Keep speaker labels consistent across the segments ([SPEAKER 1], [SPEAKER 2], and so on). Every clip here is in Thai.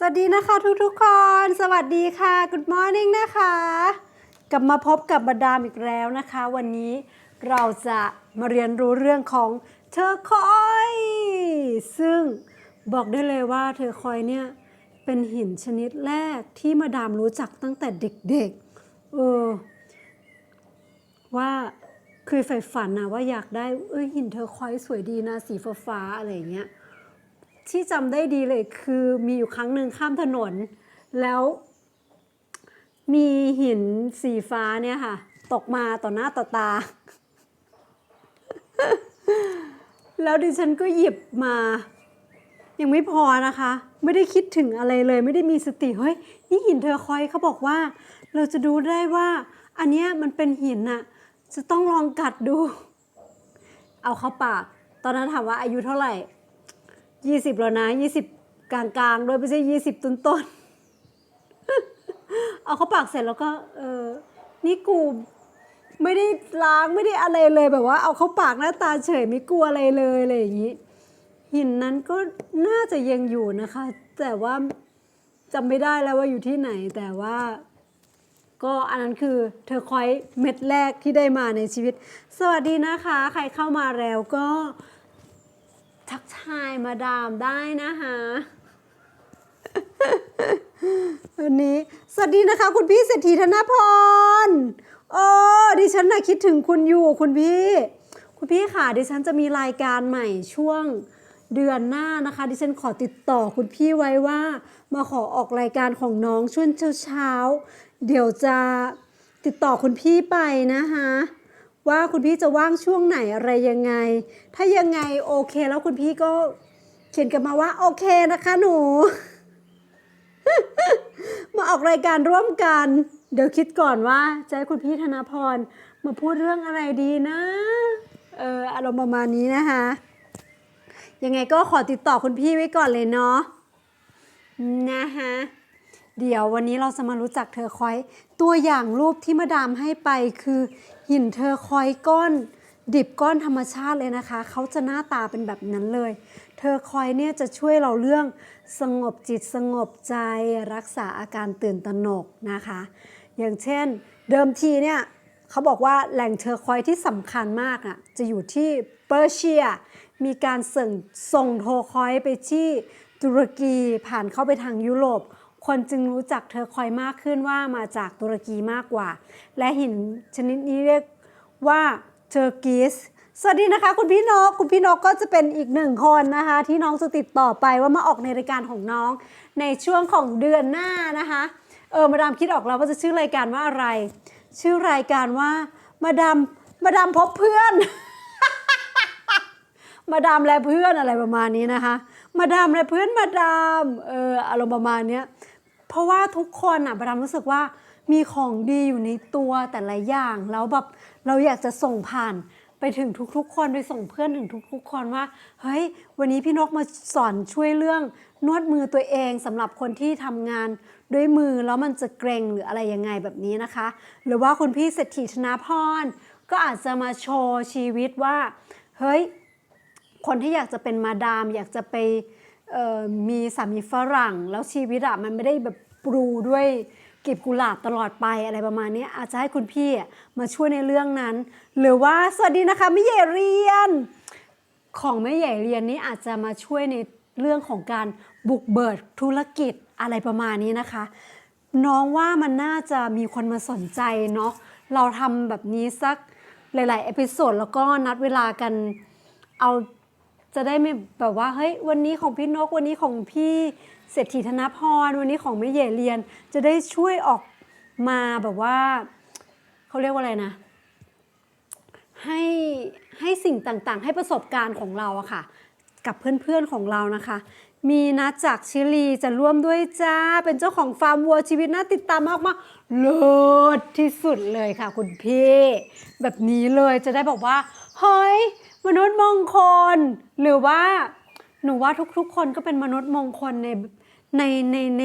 [SPEAKER 1] สวัสดีนะคะทุกๆคน สวัสดีค่ะ Good morning นะคะ กลับมาพบกับมาดามอีกแล้วนะคะ วันนี้เราจะมาเรียนรู้เรื่องของเทอร์คอย ซึ่งบอกได้เลยว่าเทอร์คอยเนี่ย เป็นหินชนิดแรกที่มาดามรู้จักตั้งแต่เด็กๆ เออ ว่าเคยใฝ่ฝันนะว่าอยากได้เอ้ยหินเทอร์คอยสวยดีนะสีฟ้าๆอะไรอย่างเงี้ย ที่จำได้ดีเลยคือมีอยู่ครั้งหนึ่งข้ามถนน แล้วมีหินสีฟ้าเนี่ยค่ะ ตกมาต่อหน้าต่อตา แล้วดิฉันก็หยิบมา ยังไม่พอนะคะ ไม่ได้คิดถึงอะไรเลย ไม่ได้มีสติเฮ้ยนี่หินเทอคอยเขาบอกว่า เราจะดูได้ว่า อันเนี้ยมันเป็นหินน่ะจะต้องลองกัดดู เอาเข้าปาก ตอนนั้นถามว่าอายุเท่าไหร่ ยี่สิบแล้วนะยี่สิบกลางๆด้วยไม่ใช่ยี่สิบต้นต้นๆเอาเขาปากเสร็จแล้วก็ เออ นี่กูไม่ได้ล้างไม่ได้อะไรเลยแบบว่า เอาเขาปากหน้าตาเฉยไม่กลัวอะไรเลยอะไรอย่างนี้ หินนั้นก็น่าจะยังอยู่นะคะ แต่ว่าจำไม่ได้แล้วว่าอยู่ที่ไหนแต่ว่า ก็อันนั้นคือเธอคอยเม็ดแรกที่ได้มาในชีวิต สวัสดีนะคะ ใครเข้ามาแล้วก็ ทักทายมาดามได้นะคะวันนี้สวัสดีนะคะ คุณพี่เศรษฐีธนพรโอ้ดิฉันน่ะคิดถึงคุณอยู่คุณพี่ คุณพี่ค่ะ ดิฉันจะมีรายการใหม่ช่วงเดือนหน้านะคะ ดิฉันขอติดต่อคุณพี่ไว้ว่า มาขอออกรายการของน้องช่วงเช้าเดี๋ยวจะติดต่อคุณพี่ไปนะคะ ว่าคุณพี่จะว่างช่วงไหนอะไรยังไง ถ้ายังไงโอเค แล้วคุณพี่ก็เขียนกลันมาว่าโอเคนะคะหนู มาออกรายการร่วมกัน เดี๋ยวคิดก่อนว่าจะให้คุณพี่ธนพรมาพูดเรื่องอะไรดีนะเอออารมณ์ประมาณนี้นะคะ ยังไงก็ขอติดต่อคุณพี่ไว้ก่อนเลยเนาะนะคะเดี๋ยววันนี้เราจะมารู้จักเธอคอย ตัวอย่างรูปที่มาดามให้ไปคือ หินเธอคอยก้อน ดิบก้อนธรรมชาติเลยนะคะ เขาจะหน้าตาเป็นแบบนั้นเลยเธอคอยเนี่ยจะช่วยเราเรื่องสงบจิตสงบใจรักษาอาการตื่นตระหนกนะคะ อย่างเช่น เดิมทีเนี่ยเขาบอกว่าแหล่งเทอร์คอยที่สำคัญมากอะจะอยู่ที่เปอร์เซีย มีการส่งส่งเทรคอยไปที่ตุรกีผ่านเข้าไปทางยุโรป คนจึงรู้จักเทอร์คอยมากขึ้นว่ามาจากตุรกีมากกว่า และหินชนิดนี้เรียกว่าเทอร์กิสสวัสดีนะคะ คุณพี่นก คุณพี่นกก็จะเป็นอีกหนึ่งคนนะคะ ที่น้องจะติดต่อไปว่ามาออกในรายการของน้อง ในช่วงของเดือนหน้านะคะ เออมาดามคิดออกแล้วว่าจะชื่อรายการว่าอะไร ชื่อรายการว่ามาดามมาดามพบเพื่อน มาดามและเพื่อนอะไรประมาณนี้นะคะ มาดามและเพื่อนมาดามเอออารมณ์ประมาณเนี้ย เพราะว่าทุกคนอะมาดามรู้สึกว่ามีของดีอยู่ในตัวแต่ละอย่าง แล้วแบบเราอยากจะส่งผ่านไปถึงทุกๆ คนไปส่งเพื่อนถึงทุกๆ คนว่า เฮ้ย วันนี้พี่นกมาสอนช่วยเรื่อง นวดมือตัวเองสำหรับคนที่ทำงานด้วยมือแล้วมันจะเกรงหรืออะไรยังไงแบบนี้นะคะ หรือว่าคุณพี่เศรษฐีธนาพรก็อาจจะมาโชว์ชีวิตว่า เฮ้ย คนที่อยากจะเป็นมาดาม อยากจะไป มีสามีฝรั่ง แล้วชีวิตอะมันไม่ได้แบบปรูด้วยกลีบกุหลาบตลอดไปอะไรประมาณนี้อาจจะให้คุณพี่มาช่วยในเรื่องนั้น หรือว่าสวัสดีนะคะไม่ใหญ่เรียน ของแม่ใหญ่เรียนนี้อาจจะมาช่วยในเรื่องของการบุกเบิดธุรกิจอะไรประมาณนี้นะคะ น้องว่ามันน่าจะมีคนมาสนใจเนาะเราทำแบบนี้สักหลาย ๆ เอพิโซดแล้วก็นัดเวลากันเอา จะได้ไม่แบบว่าเฮ้ยวันนี้ของพี่นกวันนี้ของพี่เศรษฐีธนพรวันนี้ของแม่ใหญ่เรียน จะได้ช่วยออกมาแบบว่าเขาเรียกว่าอะไรนะให้ให้สิ่งต่างๆ ให้ประสบการณ์ของเราอะค่ะ กับเพื่อนๆของเรานะคะ มีนัดจากชิลีจะร่วมด้วยจ้า เป็นเจ้าของฟาร์มวัวชีวิตน่าติดตามมากๆเลิศที่สุดเลยค่ะคุณพี่ แบบนี้เลยจะได้บอกว่า เฮ้ย มนุษย์มงคล หรือว่าหนูว่าทุกๆ คนก็เป็นมนุษย์มงคลในในในใน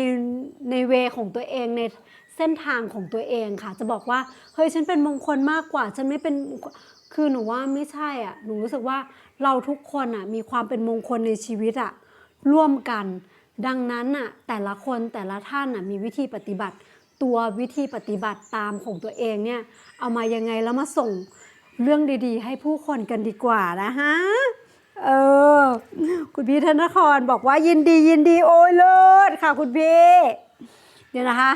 [SPEAKER 1] ในเวของตัวเองในเส้นทางของตัวเองค่ะ จะบอกว่าเฮ้ยฉันเป็นมงคลมากกว่า ฉันไม่เป็นคือหนูว่าไม่ใช่อะหนูรู้สึกว่าเราทุกคนอะมีความเป็นมงคลในชีวิตอะร่วมกัน ดังนั้นน่ะแต่ละคนแต่ละท่านน่ะมีวิธีปฏิบัติ ตัววิธีปฏิบัติตามของตัวเองเนี่ยเอามายังไงแล้วมาส่ง เรื่องดีๆ ให้ผู้คนกันดีกว่านะฮะ เออ คุณพี่ธนครบอกว่ายินดียินดีโอ้ยเลิศค่ะคุณพี่เดี๋ยวนะคะ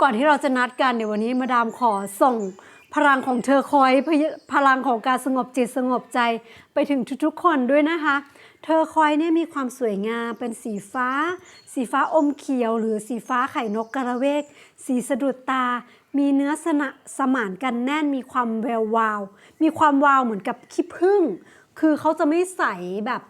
[SPEAKER 1] ก่อนที่เราจะนัดกันเดี๋ยววันนี้มาดามขอส่งพลังของเธอคอยพพลังของการสงบจิตสงบใจไปถึงทุกๆคนด้วยนะคะ เธอคอยเนี่ยมีความสวยงามเป็นสีฟ้า สีฟ้าอมเขียว หรือสีฟ้าไข่นกกระเวก สีสะดุดตา มีเนื้อสนะสมานกันแน่นมีความแวววาว มีความวาวเหมือนกับขี้ผึ้งคือเขาจะไม่ใสแบบ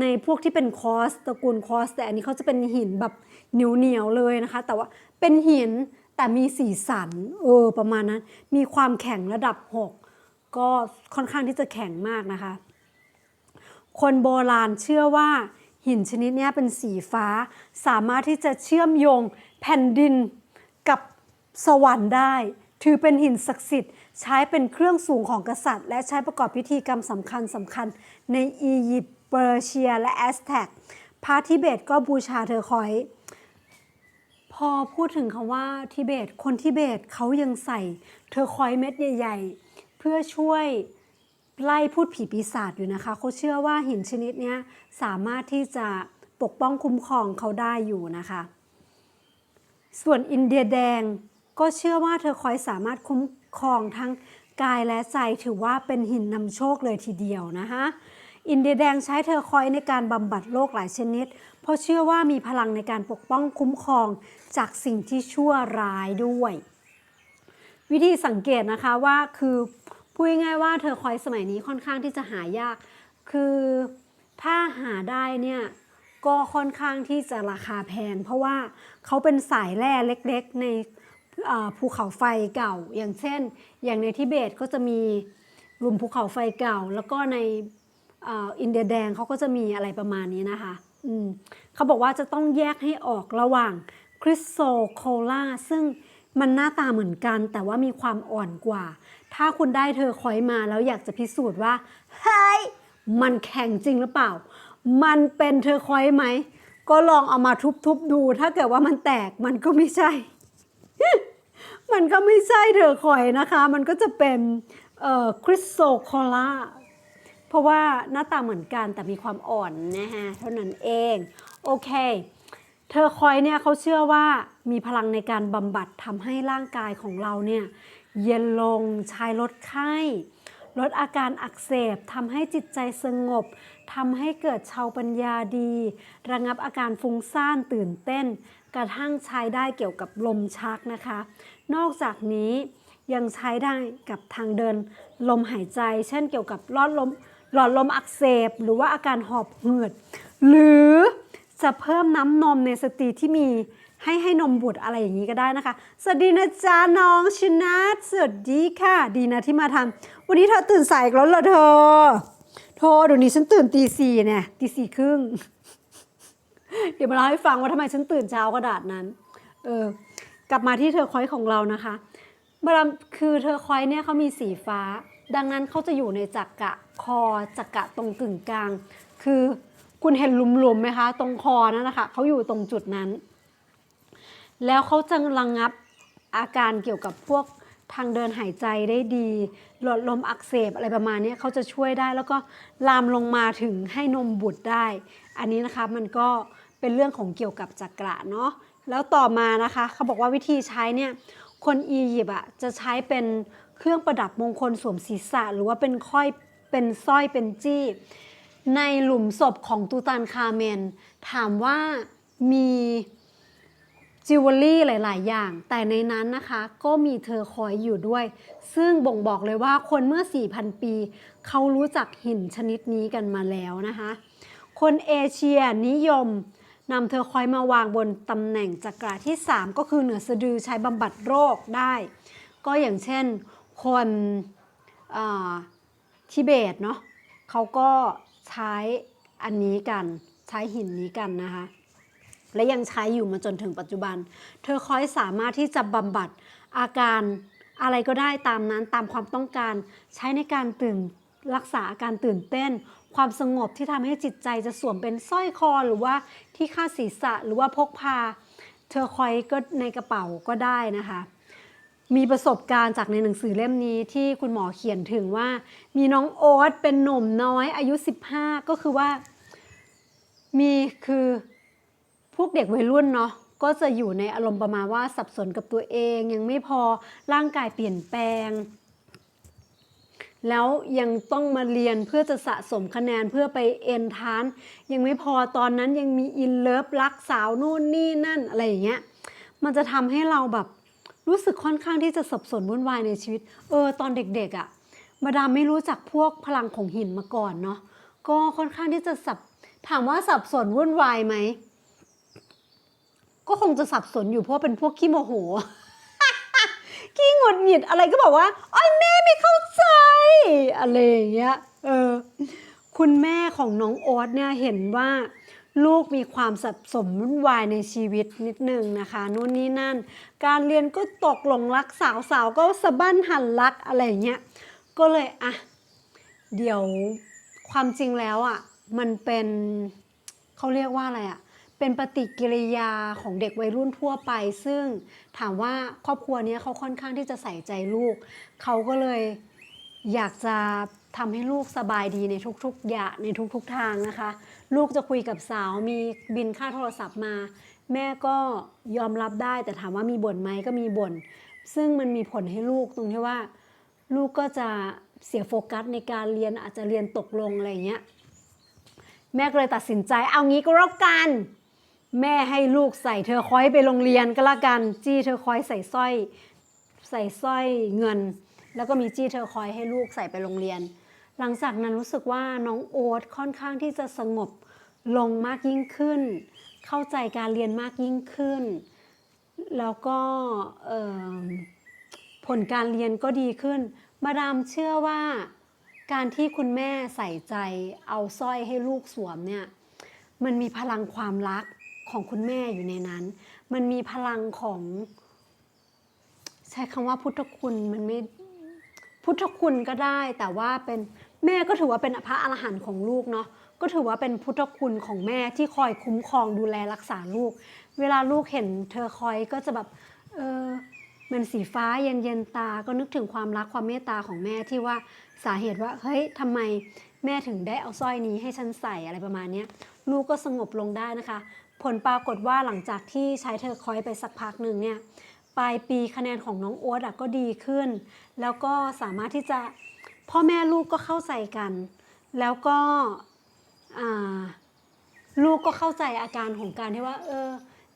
[SPEAKER 1] ในพวกที่เป็นคอสตระกูลคอส แต่อันนี้เขาจะเป็นหินแบบเหนียวเหนียวเลยนะคะ แต่ว่าเป็นหินแต่มีสีสันเออประมาณนั้น มีความแข็งระดับ 6 ก็ค่อนข้างที่จะแข็งมากนะคะ คนโบราณเชื่อว่าหินชนิดนี้เป็นสีฟ้า สามารถที่จะเชื่อมโยงแผ่นดิน สวรรค์ได้ ถือเป็นหินศักดิ์สิทธิ์ ใช้เป็นเครื่องสูงของกษัตริย์ และใช้ประกอบพิธีกรรมสำคัญสำคัญในอียิปต์เปอร์เซีย และแอสแท็กพระทิเบตก็บูชาเธอคอย พอพูดถึงคำว่าทิเบต คนทิเบตเขายังใส่เทอร์คอยเม็ดใหญ่ ๆ เพื่อช่วยไล่พูดผีปีศาจอยู่นะคะ เขาเชื่อว่าหินชนิดนี้สามารถที่จะปกป้องคุ้มครองเขาได้อยู่นะคะ ส่วนอินเดียแดง ก็เชื่อว่าเธอคอยสามารถคุ้มครองทั้งกายและใจถือว่าเป็นหินนำโชคเลยทีเดียวนะคะอินเดียแดงใช้เธอคอยในการบำบัดโรคหลายชนิด เพราะเชื่อว่ามีพลังในการปกป้องคุ้มครองจากสิ่งที่ชั่วร้ายด้วย วิธีสังเกตนะคะว่าคือพูดง่ายว่าเธอคอยสมัยนี้ค่อนข้างที่จะหายาก คือถ้าหาได้เนี่ยก็ค่อนข้างที่จะราคาแพง เพราะว่าเขาเป็นสายแร่เล็กๆใน ภูเขาไฟเก่า อย่างเช่น อย่างในทิเบตก็จะมีหลุมภูเขาไฟเก่า แล้วก็ในอินเดียแดงเขาก็จะมีอะไรประมาณนี้นะคะเขาบอกว่าจะต้องแยกให้ออกระหว่างคริสโซโคลาซึ่งมันหน้าตาเหมือนกัน แต่ว่ามีความอ่อนกว่า ถ้าคุณได้เธอคอยมาแล้วอยากจะพิสูจน์ว่า เฮ้ย มันแข็งจริงหรือเปล่า มันเป็นเธอคอยไหม ก็ลองเอามาทุบๆดู ถ้าเกิดว่ามันแตกมันก็ไม่ใช่ มันก็ไม่ใช่เธอคอยนะคะ มันก็จะเป็นคริสโซโคล่าเพราะว่าหน้าตาเหมือนกันแต่มีความอ่อนนะฮะเท่านั้นเอง โอเค เธอคอยเนี่ยเขาเชื่อว่ามีพลังในการบำบัดทำให้ร่างกายของเราเนี่ยเย็นลงใช้ลดไข้ลดอาการอักเสบทำให้จิตใจสงบทำให้เกิดชาวปัญญาดี ระงับอาการฟุ้งซ่านตื่นเต้น กระทั่งใช้ได้เกี่ยวกับลมชักนะคะ นอกจากนี้ยังใช้ได้กับทางเดินลมหายใจ เช่นเกี่ยวกับหลอดลมหลอดลมอักเสบ หรือว่าอาการหอบหืด หรือจะเพิ่มน้ำนมในสตรีที่มีให้ให้นมบุตรอะไรอย่างนี้ก็ได้นะคะ สวัสดีนะจ๊ะน้องชนะสวัสดีค่ะ ดีนะที่มาทำวันนี้เธอตื่นสายกแล้วเหรอเธอโธ่เดี๋ยวนี้ฉันตื่นตีสี่เนี่ยตีสี่ครึ่ง เดี๋ยวมาเล่าให้ฟังว่าทำไมฉันตื่นเช้ากระดาษนั้น เออกลับมาที่เธอคอยของเรานะคะบารมคือเธอคอยเนี่ยเขามีสีฟ้า ดังนั้นเขาจะอยู่ในจักระคอจักระตรงกึ่งกลาง คือคุณเห็นหลุมๆไหมคะ ตรงคอนั่นนะคะเขาอยู่ตรงจุดนั้น แล้วเขาจะระงงับอาการเกี่ยวกับพวกทางเดินหายใจได้ดี หลอดลมอักเสบอะไรประมาณนี้เขาจะช่วยได้แล้วก็ลามลงมาถึงให้นมบุตรได้ อันนี้นะคะมันก็ เป็นเรื่องของเกี่ยวกับจักระเนาะแล้วต่อมานะคะเขาบอกว่าวิธีใช้เนี่ยคนอียิปต์อะจะใช้เป็นเครื่องประดับมงคลสวมศีรษะ หรือว่าเป็นค่อยเป็นสร้อยเป็นจี้ ในหลุมศพของตูตานคาเมน ถามว่ามีจิวเวลรี่หลาย ๆ อย่าง แต่ในนั้นนะคะก็มีเธอคอยอยู่ด้วย ซึ่งบ่งบอกเลยว่าคนเมื่อ 4,000 ปี เขารู้จักหินชนิดนี้กันมาแล้วนะคะ คนเอเชียนิยม นำเธอคอยมาวางบนตำแหน่งจักระที่ 3 ก็คือเหนือสะดือใช้บำบัดโรคได้ ก็อย่างเช่นคนอ่าทิเบตเนาะเขาก็ใช้อันนี้กันใช้หินนี้กันนะคะ และยังใช้อยู่มาจนถึงปัจจุบัน เธอคอยสามารถที่จะบำบัดอาการอะไรก็ได้ตามนั้นตามความต้องการ ใช้ในการตื่นรักษาอาการตื่นเต้น ความสงบที่ทำให้จิตใจจะสวมเป็นสร้อยคอหรือว่าที่คาดศีรษะหรือว่าพกพาเธอคอยก็ในกระเป๋าก็ได้นะคะ มีประสบการณ์จากในหนังสือเล่มนี้ที่คุณหมอเขียนถึงว่า มีน้องโอ๊ตเป็นหนุ่มน้อยอายุ 15 ก็คือว่า มีคือพวกเด็กวัยรุ่นเนาะก็จะอยู่ในอารมณ์ประมาณว่าสับสนกับตัวเองยังไม่พอร่างกายเปลี่ยนแปลง แล้วยังต้องมาเรียนเพื่อจะสะสมคะแนนเพื่อไปเอ็นทาน ยังไม่พอตอนนั้นยังมีอินเลิฟรักสาวนู่นนี่นั่นอะไรอย่างเงี้ยมันจะทำให้เราแบบรู้สึกค่อนข้างที่จะสับสนวุ่นวายในชีวิต เออ ตอนเด็กๆอะ่ะมาดามไม่รู้จักพวกพลังของหินมาก่อนเนาะก็ค่อนข้างที่จะสับถามว่าสับสนวุ่นวายไหมก็คงจะสับสนอยู่เพราะเป็นพวกขี้โมโห ขี้หงุดหงิดอะไรก็บอกว่าอ้อยแม่ไม่เข้าใจ อะไรอย่างเงี้ยเออคุณแม่ของน้องโอ๊ตเนี่ยเห็นว่าลูกมีความสับสนวุ่นวายในชีวิตนิดนึงนะคะนู่นนี่นั่น การเรียนก็ตกหลงรักสาวสาวก็สะบั้นหันรักอะไรเงี้ยก็เลยอะเดี๋ยวความจริงแล้วอะมันเป็นเขาเรียกว่าอะไรอะ เป็นปฏิกิริยาของเด็กวัยรุ่นทั่วไป ซึ่งถามว่าครอบครัวนี้เขาค่อนข้างที่จะใส่ใจลูก เขาก็เลยอยากจะทำให้ลูกสบายดีในทุกๆอย่างในทุกๆทางนะคะ ลูกจะคุยกับสาวมีบินค่าโทรศัพท์มา แม่ก็ยอมรับได้ แต่ถามว่ามีบ่นไหมก็มีบ่นซึ่งมันมีผลให้ลูกตรงที่ว่า ลูกก็จะเสียโฟกัสในการเรียนอาจจะเรียนตกลงอะไรเงี้ย แม่ก็เลยตัดสินใจเอางี้ก็แล้วกัน แม่ให้ลูกใส่เธอคอยไปโรงเรียนก็แล้วกัน จี้เธอคอยใส่สร้อยใส่สร้อยเงิน แล้วก็มีจี้เธอคอยให้ลูกใส่ไปโรงเรียน หลังจากนั้นรู้สึกว่าน้องโอ๊ตค่อนข้างที่จะสงบลงมากยิ่งขึ้น เข้าใจการเรียนมากยิ่งขึ้น แล้วก็ผลการเรียนก็ดีขึ้น มาดามเชื่อว่าการที่คุณแม่ใส่ใจเอาสร้อยให้ลูกสวมเนี่ย มันมีพลังความรัก ของคุณแม่อยู่ในนั้น มันมีพลังของ ใช้คำว่าพุทธคุณมันไม่พุทธคุณก็ได้ แต่ว่าเป็นแม่ก็ถือว่าเป็นพระอรหันต์ของลูกเนาะก็ถือว่าเป็นพุทธคุณของแม่ที่คอยคุ้มครองดูแลรักษาลูก เวลาลูกเห็นเธอคอยก็จะแบบเออมันสีฟ้าเย็นเย็นตาก็นึกถึงความรักความเมตตาของแม่ที่ว่าสาเหตุว่าเฮ้ยทำไมแม่ถึงได้เอาสร้อยนี้ให้ฉันใส่อะไรประมาณนี้ลูกก็สงบลงได้นะคะ ผลปรากฏว่าหลังจากที่ใช้เธอคอยไปสักพักหนึ่งเนี่ยปลายปีคะแนนของน้องโอ๊ตก็ดีขึ้น แล้วก็สามารถที่จะพ่อแม่ลูกก็เข้าใจกัน แล้วก็ลูกก็เข้าใจอาการของการที่ว่าเออ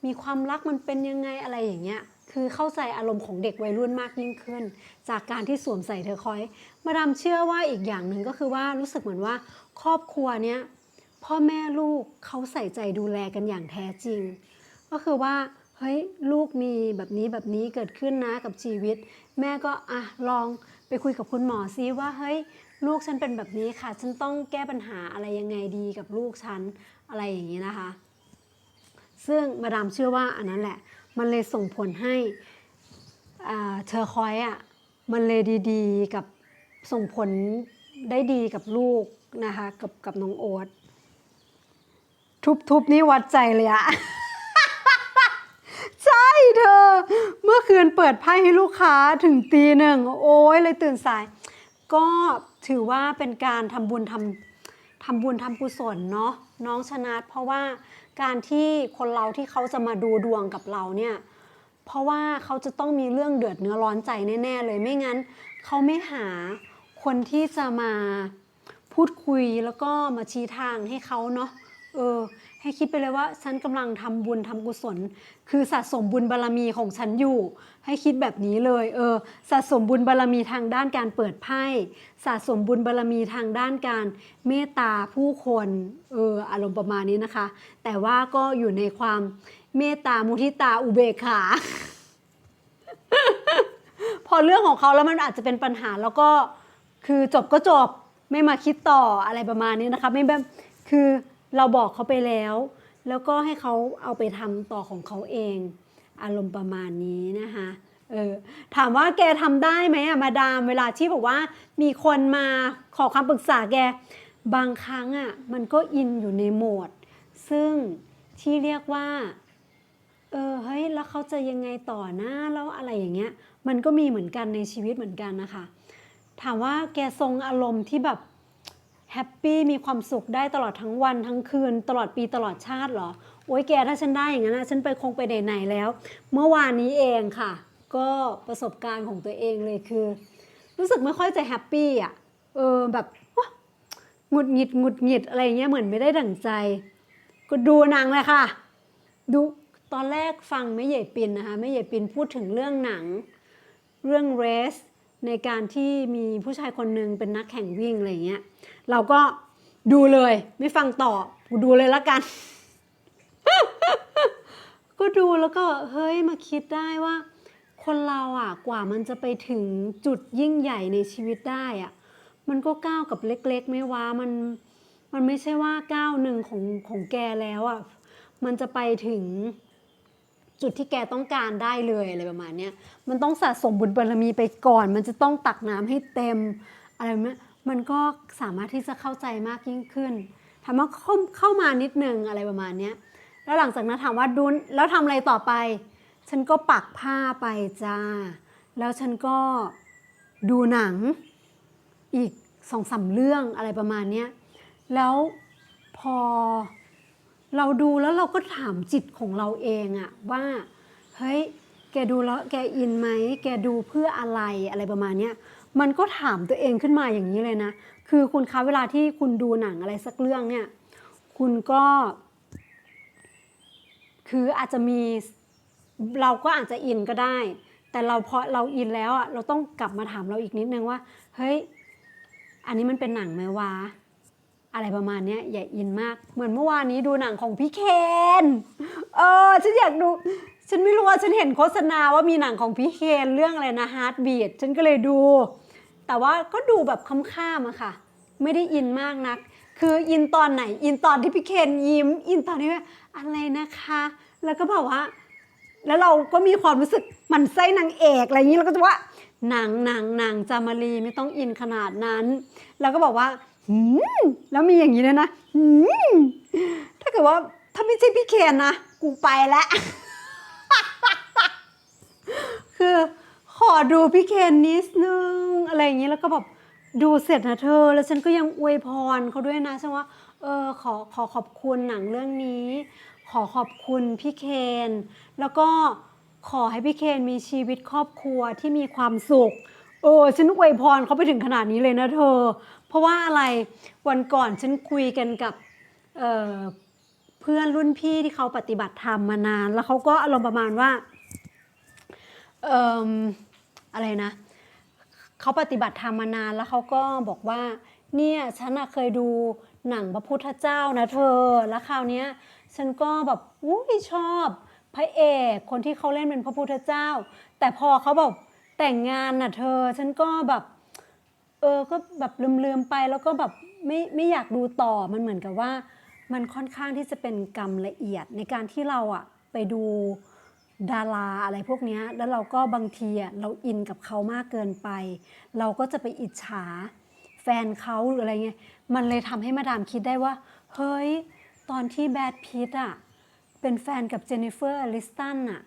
[SPEAKER 1] มีความรักมันเป็นยังไงอะไรอย่างเงี้ยคือเข้าใจอารมณ์ของเด็กวัยรุ่นมากยิ่งขึ้น จากการที่สวมใส่เธอคอย มาดามเชื่อว่าอีกอย่างหนึ่งก็คือว่ารู้สึกเหมือนว่าครอบครัวเนี้ย พ่อแม่ลูกเขาใส่ใจดูแลกันอย่างแท้จริง ก็คือว่าเฮ้ยลูกมีแบบนี้แบบนี้เกิดขึ้นนะกับชีวิต แม่ก็อะลองไปคุยกับคุณหมอซิว่าเฮ้ยลูกฉันเป็นแบบนี้ค่ะ ฉันต้องแก้ปัญหาอะไรยังไงดีกับลูกฉันอะไรอย่างนี้นะคะ ซึ่งมาดามเชื่อว่าอันนั้นแหละ มันเลยส่งผลให้เธอคอยอะมันเลยดีๆ กับส่งผลได้ดีกับลูกนะคะกับกับน้องโอ๊ต ทุบๆนี่วัดใจเลยอะใช่เธอ เมื่อคืนเปิดไพ่ให้ลูกค้าถึงตีหนึ่ง โอ้ยเลยตื่นสาย ก็ถือว่าเป็นการทำบุญทำทำบุญทำกุศลเนาะน้องชนะเพราะว่าการที่คนเราที่เขาจะมาดูดวงกับเราเนี่ย เพราะว่าเขาจะต้องมีเรื่องเดือดเนื้อร้อนใจแน่ ๆ เลยไม่งั้น เขาไม่หาคนที่จะมาพูดคุยแล้วก็มาชี้ทางให้เขาเนาะ เออ ให้คิดไปเลยว่า ฉันกำลังทำบุญทำกุศล คือสะสมบุญบารรมีของฉันอยู่ ให้คิดแบบนี้เลย เออ สะสมบุญบารรมีทางด้านการเปิดไพ่สะสมบุญบารรมีทางด้านการเมตตาผู้คน เออ อารมณ์ประมาณนี้นะคะ แต่ว่าก็อยู่ในความเมตตามุทิตาอุเบกขาพอเรื่องของเขาแล้วมันอาจจะเป็นปัญหาแล้วก็คือจบก็จบไม่มาคิดต่ออะไรประมาณนี้นะคะ ไม่แบบคือ เราบอกเขาไปแล้ว แล้วก็ให้เขาเอาไปทำต่อของเขาเอง อารมณ์ประมาณนี้นะคะเออถามว่าแกทำได้ไหมอะมาดามเวลาที่บอกว่ามีคนมาขอคำปรึกษาแก บางครั้งอะมันก็อินอยู่ในโหมด ซึ่งที่เรียกว่าเออเฮ้ยแล้วเขาจะยังไงต่อหนะแล้วอะไรอย่างเงี้ย มันก็มีเหมือนกันในชีวิตเหมือนกันนะคะ ถามว่าแกทรงอารมณ์ที่แบบ แฮปปี้มีความสุขได้ตลอดทั้งวันทั้งคืน ตลอดปีตลอดชาติเหรอ โอ้ยแกถ้าฉันได้อย่างนั้นนะฉันไปคงไปไหนๆแล้ว เมื่อวานนี้เองค่ะ ก็ประสบการณ์ของตัวเองเลยคือ รู้สึกไม่ค่อยจะแฮปปี้อะเออแบบวหงุดหงิดหงุดหงิดอะไรเงี้ยเหมือนไม่ได้ดั่งใจ ก็ดูหนังเลยค่ะ ดูตอนแรกฟังแม่ใหญ่ปินนะคะแม่ใหญ่ปินพูดถึงเรื่องหนัง เรื่องเรส ในการที่มีผู้ชายคนหนึ่งเป็นนักแข่งวิ่งอะไรเงี้ยเราก็ดูเลยไม่ฟังต่อกูดูเลยละกัน ก็ดูแล้วก็เฮ้ยมาคิดได้ว่า คนเราอะกว่ามันจะไปถึงจุดยิ่งใหญ่ในชีวิตได้อะมันก็ก้าวกับเล็ก ๆ ไม่ว่ามันมันไม่ใช่ว่าก้าวหนึ่งของของแกแล้วอะมันจะไปถึง จุดที่แกต้องการได้เลยอะไรประมาณเนี้ยมันต้องสะสมบุญบารมีไปก่อน มันจะต้องตักน้ำให้เต็มอะไรแบบเนี้ยมันก็สามารถที่จะเข้าใจมากยิ่งขึ้นถามว่าเข้าเข้ามานิดนึงอะไรประมาณเนี้ยแล้วหลังจากนั้นถามว่าดุนแล้วทำอะไรต่อไป ฉันก็ปักผ้าไปจ้า แล้วฉันก็ดูหนังอีกสองสามเรื่องอะไรประมาณเนี้ยแล้วพอ เราดูแล้วเราก็ถามจิตของเราเองอะว่า เฮ้ย แกดูแล้วแกอินไหม แกดูเพื่ออะไรอะไรประมาณเนี้ยมันก็ถามตัวเองขึ้นมาอย่างนี้เลยนะ คือคุณคะเวลาที่คุณดูหนังอะไรสักเรื่องเนี่ย คุณก็ คืออาจจะมีเราก็อาจจะอินก็ได้ แต่เราพอเราอินแล้วอะเราต้องกลับมาถามเราอีกนิดนึงว่า เฮ้ย อันนี้มันเป็นหนังไหมวะ อะไรประมาณเนี้ยอย่าอินมาก เหมือนเมื่อวานนี้ดูหนังของพี่เคนเออฉันอยากดู ฉันไม่รู้ว่าฉันเห็นโฆษณาว่ามีหนังของพี่เคนเรื่องอะไรนะฮาร์ดบีดฉันก็เลยดู แต่ว่าก็ดูแบบค้ำๆอะค่ะ ไม่ได้อินมากนัก คืออินตอนไหน อินตอนที่พี่เคนยิ้ม อินตอนที่ว่าอะไรนะคะ แล้วก็แบบว่า แล้วเราก็มีความรู้สึกหมันไส้นางเอกอะไรอย่างนี้เราก็จะว่าหนังหนังหนังจามารีไม่ต้องอินขนาดนั้น แล้วก็บอกว่า หืมแล้วมีอย่างนี้ด้วยนะหืมถ้าเกิดว่าถ้าไม่ใช่พี่เคนนะกูไปแล้ว คือขอดูพี่เคนนิดนึงอะไรอย่างนี้แล้วก็แบบดูเสร็จนะเธอ แล้วฉันก็ยังอวยพรเขาด้วยนะฉันว่าเออขอขอขอบคุณหนังเรื่องนี้ ขอขอบคุณพี่เคน แล้วก็ขอให้พี่เคนมีชีวิตครอบครัวที่มีความสุข เออฉันอวยพรเขาไปถึงขนาดนี้เลยนะเธอ เพราะว่าอะไรวันก่อนฉันคุยกันกับเเพื่อนรุ่นพี่ที่เขาปฏิบัติธรรมมานาน แล้วเขาก็อารมณ์ประมาณว่าเอ่อะไรนะเขาปฏิบัติธรรมมานานแล้วเขาก็บอกว่าเนี่ยฉันเคยดูหนังพระพุทธเจ้านะเธอ แล้วคราวนี้ฉันก็แบบอุ้ยชอบพระเอกคนที่เขาเล่นเป็นพระพุทธเจ้า แต่พอเขาแบบแต่งงานน่ะเธอ ฉันก็แบบ เออก็แบบลืมๆไปแล้วก็แบบไม่ไม่อยากดูต่อมันเหมือนกับว่า มันค่อนข้างที่จะเป็นกรรมละเอียดในการที่เราอะไปดูดาราอะไรพวกเนี้ยแล้วเราก็บางทีเราอินกับเขามากเกินไป เราก็จะไปอิจฉาแฟนเขาหรืออะไรเงี้ยมันเลยทำให้มาดามคิดได้ว่า เฮ้ย ตอนที่แบดพิตอะเป็นแฟนกับเจนนิเฟอร์ลิสตันอะ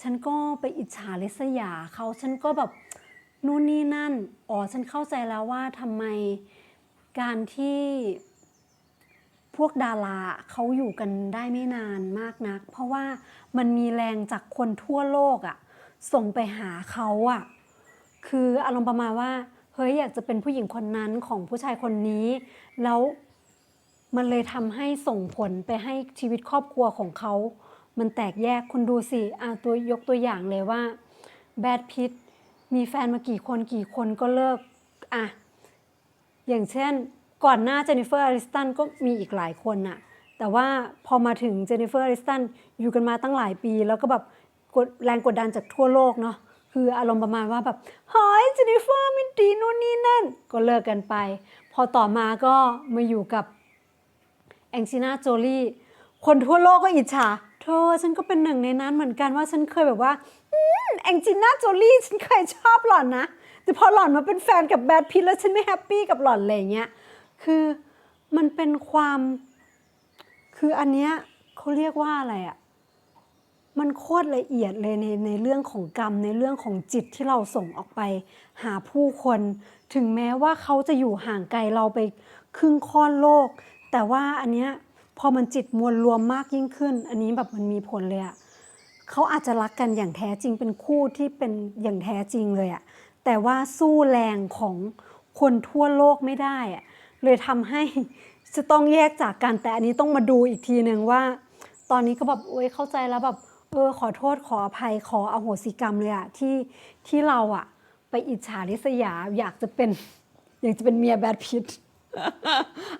[SPEAKER 1] ฉันก็ไปอิจฉาลิษยาเขาฉันก็แบบ นู่นนี่นั่น อ๋อฉันเข้าใจแล้วว่าทำไมการที่พวกดาราเขาอยู่กันได้ไม่นานมากนัก เพราะว่ามันมีแรงจากคนทั่วโลกอะส่งไปหาเขาอะคืออารมณ์ประมาณว่า เฮ้ยอยากจะเป็นผู้หญิงคนนั้นของผู้ชายคนนี้ แล้วมันเลยทำให้ส่งผลไปให้ชีวิตครอบครัวของเขา มันแตกแยกคุณดูสิอะตัวยกตัวอย่างเลยว่าแบดพิต มีแฟนมากี่คนกี่คนก็เลิกอะอย่างเช่นก่อนหน้าเจนนิเฟอร์อาริสตันก็มีอีกหลายคนน่ะแต่ว่าพอมาถึงเจนนิเฟอร์อาริสตันอยู่กันมาตั้งหลายปี แล้วก็แบบแรงกดดันจากทั่วโลกเนาะคืออารมณ์ประมาณว่าแบบเฮ้ยเจนนิเฟอร์ไม่ดีนู่นนี่นั่น ก็เลิกกันไป พอต่อมาก็มาอยู่กับแองจินาโจลี่คนทั่วโลกก็อิจฉา ธอฉันก็เป็นหนึ่งในนั้นเหมือนกันว่าฉันเคยแบบว่าอืมแองจินาโจลี่ฉันเคยชอบหล่อนนะ แต่พอหล่อนมาเป็นแฟนกับแบดพิตแล้วฉันไม่แฮปปี้กับหล่อนอะไรอย่างเงี้ยคือมันเป็นความ คืออันเนี้ยเขาเรียกว่าอะไรอะ่ะมันโคตรละเอียดเลยในในเรื่องของกรรมในเรื่องของจิตที่เราส่งออกไป หาผู้คน ถึงแม้ว่าเขาจะอยู่ห่างไกลเราไปครึ่งค่อนโลก แต่ว่าอันเนี้ย พอมันจิตมวลรวมมากยิ่งขึ้น อันนี้แบบมันมีผลเลยอะเขาอาจจะรักกันอย่างแท้จริงเป็นคู่ที่เป็นอย่างแท้จริงเลยอะแต่ว่าสู้แรงของคนทั่วโลกไม่ได้อะเลยทำให้จะต้องแยกจากกันแต่อันนี้ต้องมาดูอีกทีหนึ่งว่า ตอนนี้ก็แบบโอ๊ยเข้าใจแล้วแบบเออขอโทษขออภัยขออโหสิกรรมเลยอะที่ที่เราอะไปอิจฉาริษยาอยากจะเป็นอยากจะเป็นเมียแบดพิท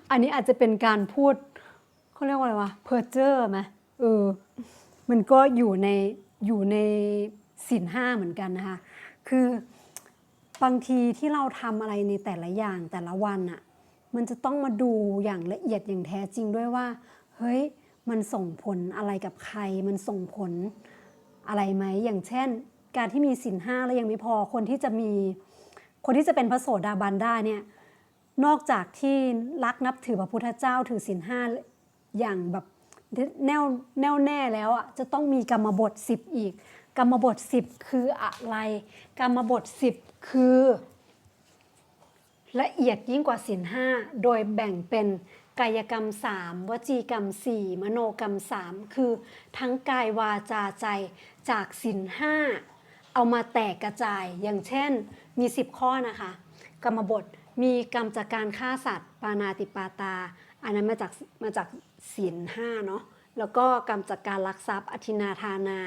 [SPEAKER 1] อันนี้อาจจะเป็นการพูด เขาเรียกว่าอะไรวะเพอร์เจอร์ไหมเออ มันก็อยู่ในอยู่ในศีลห้าเหมือนกันนะคะ คือบางทีที่เราทำอะไรในแต่ละอย่างแต่ละวันอะมันจะต้องมาดูอย่างละเอียดอย่างแท้จริงด้วยว่า เฮ้ย มันส่งผลอะไรกับใคร มันส่งผลอะไรไหม อย่างเช่น การที่มีศีลห้าแล้วยังไม่พอ คนที่จะมี คนที่จะเป็นพระโสดาบันได้เนี่ย นอกจากที่รักนับถือพระพุทธเจ้าถือศีลห้า อย่างแบบแน่วแน่วแน่แล้วอะจะต้องมีกรรมบท 10 อีก กรรมบท 10 คืออะไร กรรมบท 10 คือ ละเอียดยิ่งกว่าศีลห้าโดยแบ่งเป็นกายกรรม 3 วจีกรรม 4 มโนกรรม 3 คือทั้งกายวาจาใจจากศีลห้าเอามาแตกกระจายอย่างเช่นมี 10 ข้อนะคะ กรรมบทมีกรรมจากการฆ่าสัตว์ ปานาติปาตา อันนั้นมาจากมาจากศีลห้าเนาะแล้วก็กรรมจากการลักทรัพย์อธินาทานา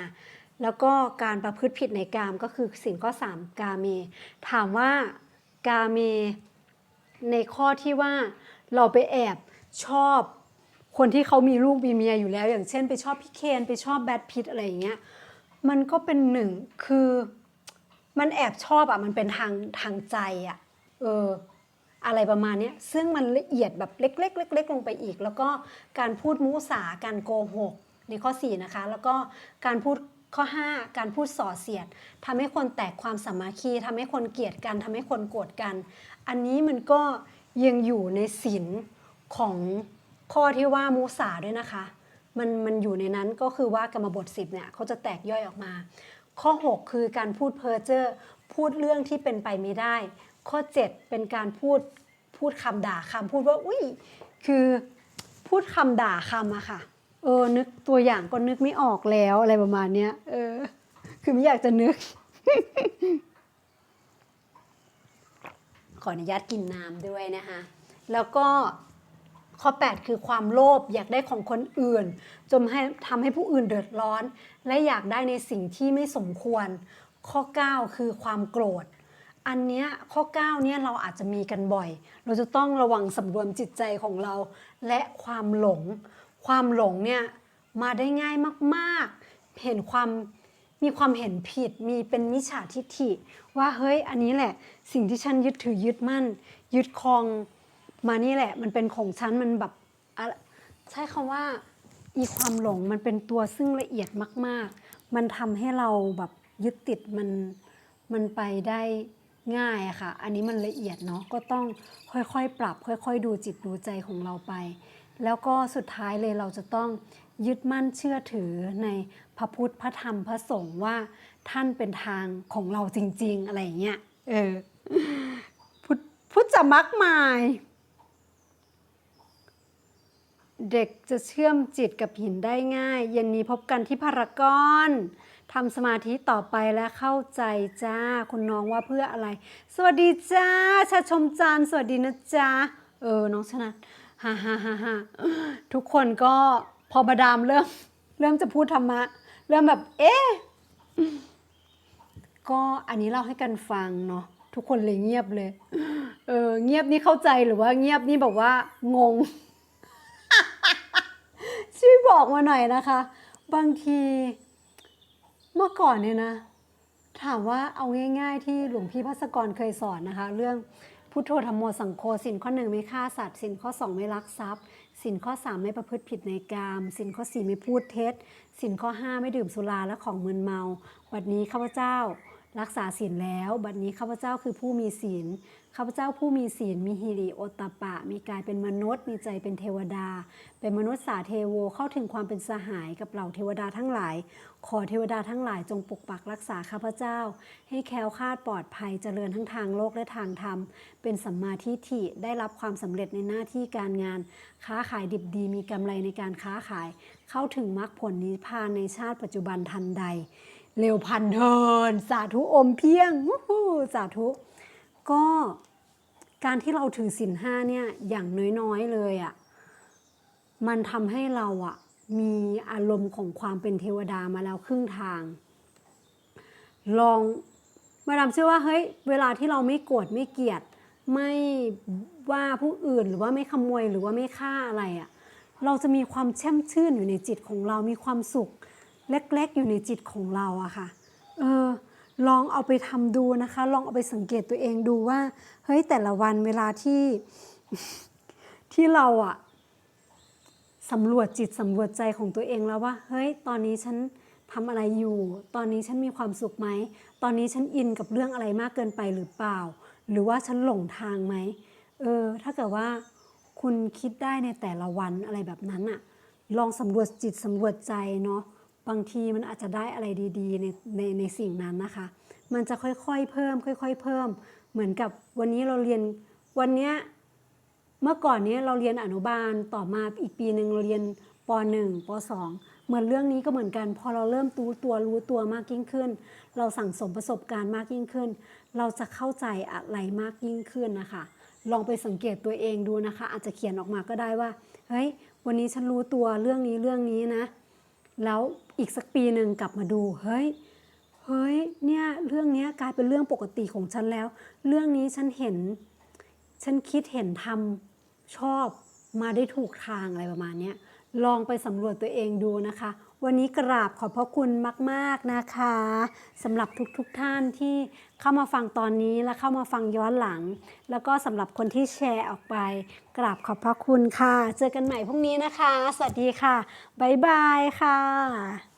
[SPEAKER 1] แล้วก็การประพฤติผิดในกามก็คือสิ่งข้อ 3 กาเม ถามว่ากาเม ในข้อที่ว่าเราไปแอบชอบคนที่เขามีลูกมีเมียอยู่แล้ว อย่างเช่น ไปชอบพี่เคนไปชอบแบทพิทอะไรอย่างเงี้ยมันก็เป็นหนึ่งคือมันแอบชอบอะมันเป็นทางทางใจอะเออ อะไรประมาณนี้ซึ่งมันละเอียดแบบเล็กๆเล็กๆลงไปอีก แล้วก็การพูดมุสาการโกหกในข้อ 4 นะคะ แล้วก็การพูดข้อ 5 การพูดส่อเสียดทำให้คนแตกความสามัคคีทำให้คนเกลียดกันทำให้คนโกรธกัน อันนี้มันก็ยังอยู่ในศีลของข้อที่ว่ามุสาด้วยนะคะ มันมันอยู่ในนั้นก็คือว่ากรรมบท 10เนี่ยเขาจะแตกย่อยออกมา ข้อ 6 คือการพูดเพ้อเจ้อพูดเรื่องที่เป็นไปไม่ได้ ข้อ 7 เป็นการพูดพูดคำด่าคำพูดว่าอุ้ยคือพูดคำด่าคำอะค่ะ เออนึกตัวอย่างก็นึกไม่ออกแล้วอะไรประมาณเนี้ยเออ คือไม่อยากจะนึก ขออนุญาตกินน้ำด้วยนะคะ แล้วก็ข้อ 8 คือความโลภอยากได้ของคนอื่น จนให้ทำให้ผู้อื่นเดือดร้อน และอยากได้ในสิ่งที่ไม่สมควร ข้อ 9 คือความโกรธ อันเนี้ยข้อ9เนี่ยเราอาจจะมีกันบ่อย เราจะต้องระวังสำรวมจิตใจของเรา และความหลง ความหลงเนี่ยมาได้ง่ายมากๆ เห็นความมีความเห็นผิดมีเป็นมิจฉาทิฐิ ว่าเฮ้ยอันนี้แหละสิ่งที่ฉันยึดถือยึดมั่น ยึดครองมานี่แหละ มันเป็นของฉันมันแบบใช้คำว่าอีความหลงมันเป็นตัวซึ่งละเอียดมาก ๆ มันทำให้เราแบบยึดติดมันมันไปได้ ง่ายอะค่ะ อันนี้มันละเอียดเนาะก็ต้องค่อยๆ ปรับ ค่อย ๆ ดูจิตดูใจของเราไป แล้วก็สุดท้ายเลยเราจะต้องยึดมั่นเชื่อถือในพระพุทธพระธรรมพระสงฆ์ว่าท่านเป็นทางของเราจริง ๆ อะไรอย่างเงี้ยเออพุทธพุทธจะมักมาย เด็กจะเชื่อมจิตกับหินได้ง่าย เย็นนี้พบกันที่พารากอน ทำสมาธิต่อไปและเข้าใจจ้า คุณน้องว่าเพื่ออะไร สวัสดีจ้าชาชมจันสวัสดีนะจ้าเออ น้องชนะฮ่าฮ่าฮ่าฮ่าทุกคนก็พอมาดามเริ่ม เริ่มจะพูดธรรมะ เริ่มแบบ เอ๊ะก็อันนี้เล่าให้กันฟังเนาะทุกคนเลยเงียบเลย เออ เงียบนี่เข้าใจหรือว่าเงียบนี่แบบว่างง ช่วยบอกมาหน่อยนะคะ บางที มื่อก่อนเนี่ยนะ ถามว่าเอาง่าย ๆ ที่หลวงพี่พัสกรเคยสอนนะคะ เรื่องพุทโธธรรมโมสังโฆสินข้อหนึ่งไม่ฆ่าสัตว์สินข้อสองไม่ลักทรัพย์สินข้อสามไม่ประพฤติผิดในกามสินข้อสี่ไม่พูดเท็จสินข้อห้าไม่ดื่มสุราและของมึนเมา วันนี้ข้าพเจ้า รักษาศีลแล้วบัดนี้ข้าพเจ้าคือผู้มีศีลข้าพเจ้าผู้มีศีลมีฮิริโอตตปะ มีกายเป็นมนุษย์ มีใจเป็นเทวดา เป็นมนุษย์สาเทโวเข้าถึงความเป็นสหายกับเหล่าเทวดาทั้งหลาย ขอเทวดาทั้งหลายจงปกปักรักษาข้าพเจ้า ให้แคล้วคลาดปลอดภัยเจริญทั้งทางโลกและทางธรรม เป็นสัมมาทิฏฐิได้รับความสำเร็จในหน้าที่การงาน ค้าขายดิบดีมีกำไรในการค้าขาย เข้าถึงมรรคผลนิพพานในชาติปัจจุบันทันใด เร็วพันเทิน สาธุอมเพียงสาธุ ก็การที่เราถือศีลห้าเนี่ยอย่างน้อยๆเลยอะ่ะมันทำให้เราอะ่ะมีอารมณ์ของความเป็นเทวดามาแล้วครึ่งทาง ลองมาดามเชื่อว่าเฮ้ยเวลาที่เราไม่โกรธไม่เกลียด ไม่ว่าผู้อื่นหรือว่าไม่ขโมยหรือว่าไม่ฆ่าอะไรอะ่ะเราจะมีความแช่มชื่นอยู่ในจิตของเรามีความสุข เล็กๆ อยู่ในจิตของเราอะค่ะ เออ ลองเอาไปทำดูนะคะ ลองเอาไปสังเกตตัวเองดูว่า เฮ้ย แต่ละวันเวลาที่ที่เราอะสำรวจจิตสำรวจใจของตัวเองแล้วว่า เฮ้ย ตอนนี้ฉันทำอะไรอยู่ ตอนนี้ฉันมีความสุขไหม ตอนนี้ฉันอินกับเรื่องอะไรมากเกินไปหรือเปล่า หรือว่าฉันหลงทางไหม เออ ถ้าเกิดว่าคุณคิดได้ในแต่ละวันอะไรแบบนั้นอะลองสำรวจจิตสำรวจใจเนาะ บางทีมันอาจจะได้อะไรดีๆในในในสิ่งนั้นนะคะ มันจะค่อยๆเพิ่ม ค่อย ๆ เพิ่ม เหมือนกับวันนี้เราเรียนวันเนี้ยเมื่อก่อนนี้เราเรียนอนุบาลต่อมาอีกปีหนึ่งเราเรียนป .1 ป .2 เหมือนเรื่องนี้ก็เหมือนกัน พอเราเริ่มรู้ตัวรู้ตัวมากยิ่งขึ้น เราสั่งสมประสบการณ์มากยิ่งขึ้น เราจะเข้าใจอะไรมากยิ่งขึ้นนะคะ ลองไปสังเกตตัวเองดูนะคะ อาจจะเขียนออกมาก็ได้ว่าเฮ้ยวันนี้ฉันรู้ตัวเรื่องนี้เรื่องนี้นะ แล้วอีกสักปีหนึ่งกลับมาดู เฮ้ย เฮ้ย เนี่ยเรื่องนี้กลายเป็นเรื่องปกติของฉันแล้ว เรื่องนี้ฉันเห็น ฉันคิดเห็นทำชอบมาได้ถูกทางอะไรประมาณนี้ลองไปสำรวจตัวเองดูนะคะ วันนี้กราบขอบพระคุณมาก ๆนะคะสำหรับทุกๆทท่านที่ เข้ามาฟังตอนนี้และเข้ามาฟังย้อนหลัง แล้วก็สำหรับคนที่แชร์ออกไป กราบขอบพระคุณค่ะ เจอกันใหม่พรุ่งนี้นะคะ สวัสดีค่ะ บ๊ายบายค่ะ